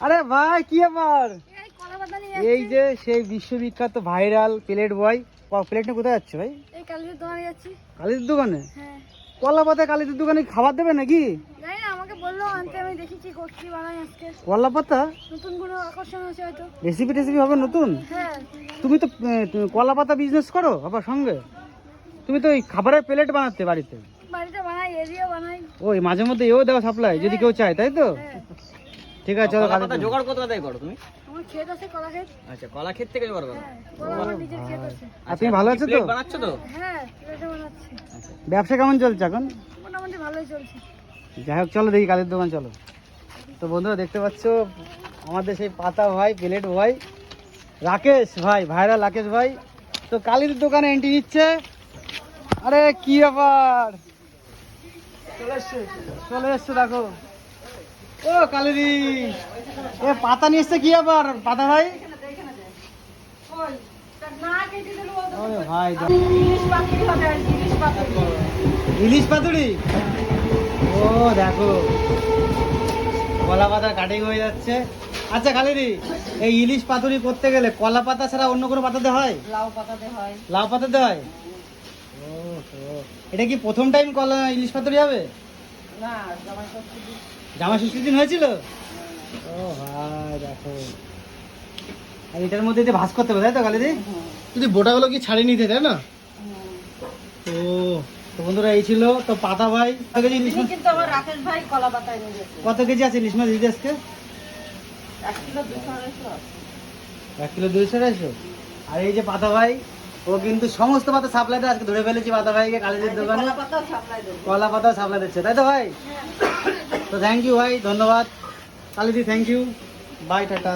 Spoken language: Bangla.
আরে ভাই কি ব্যাপার? এই যে সেই বিশ্ববিখ্যাত ভাইরাল প্লেট বয় প্লেট নিয়ে কোথায় যাচ্ছে ভাই? কালির দোকানে কালিদের দোকানে? হ্যাঁ। কলা পাতা কালিদের দোকানে খাবার দেবে নাকি? কলা পাতা? রেসিপি টেসিপি হবে নতুন? হ্যাঁ। তুমি তো আহ, কলা পাতা বিজনেস করো আবার সঙ্গে? তুমি তো ওই খাবারের প্লেট বানাতে বাড়িতে? বাড়িতে বানাই এরিয়া বানাই। ওই মাঝে মধ্যে এও দেওয়া সাপ্লাই যদি কেউ চায় তাই তো? হ্যাঁ। ঠিক আছে চলো কালিদের জোগাড় কোথা থেকে করো তুমি? আমার ক্ষেত আছে কলা ক্ষেত। আচ্ছা কলা ক্ষেত থেকে জোগাড় করো। হ্যাঁ কলা নিজের ক্ষেত আছে। আর তুমি ভালো আছো তো? প্লেট বানাচ্ছ তো? হ্যাঁ বানাচ্ছি। ব্যবসা কেমন চলছে এখন? মোটামুটি ভালোই চলছে। যাই হোক চলো দেখি কালির দোকান চলো। তো বন্ধুরা দেখতে পাচ্ছ আমাদের সেই পাতা ভাই প্লেট ভাই রাকেশ ভাই ভাইরা রাকেশ ভাই। তো কালির দোকানে এন্ট্রি নিচ্ছে। আরে কি ব্যাপার? চলে এসছে চলে এসছে দেখো। ও কালিদি। এ পাতা নিয়ে এসছে কি ব্যাপার পাতা ভাই? ভাই। ইলিশ পাতুরি ও দেখো। কলা পাতা কাটিং হয়ে যাচ্ছে। আচ্ছা খালিদি এই ইলিশ পাতুরি করতে গেলে কলা পাতা ছাড়া অন্য কোনো পাতাতে হয়? লাউ পাতাতে হয়। লাউ পাতাতে হয়? এটা কি প্রথম টাইম কলা ইলিশ পাতুরি হবে? না জামা ষষ্ঠীর দিন হয়েছিল? ও ভাই দেখো। আর এটার মধ্যে দিয়ে ভাজ করতে হবে তাই তো কালিদি? যদি বোটাগুলো কি ছাড়িয়ে নিতে তাই না? ও তো বন্ধুরা এই ছিল তো পাতা ভাই। কত কেজি ইলিশ মাছ? কিন্তু আমার রাকেশ ভাই কলা পাতায় নিয়ে গেছে। কত কেজি আছে ইলিশ মাছ দিদি আজকে? এক কিলো দুশো আড়াইশো এক কিলো দুইশো আড়াইশো? আর এই যে পাতা ভাই ও কিন্তু সমস্ত পাতা সাপ্লাই দেয় আজকে ধরে ফেলেছি পাতা ভাইকে কালীদের দোকানে। পাতাও সাপ্লাই কলা পাতা সাপ্লাই দিচ্ছে তাই তো ভাই? তো থ্যাংক ইউ ভাই ধন্যবাদ কালিদি থ্যাংক ইউ বাই টাটা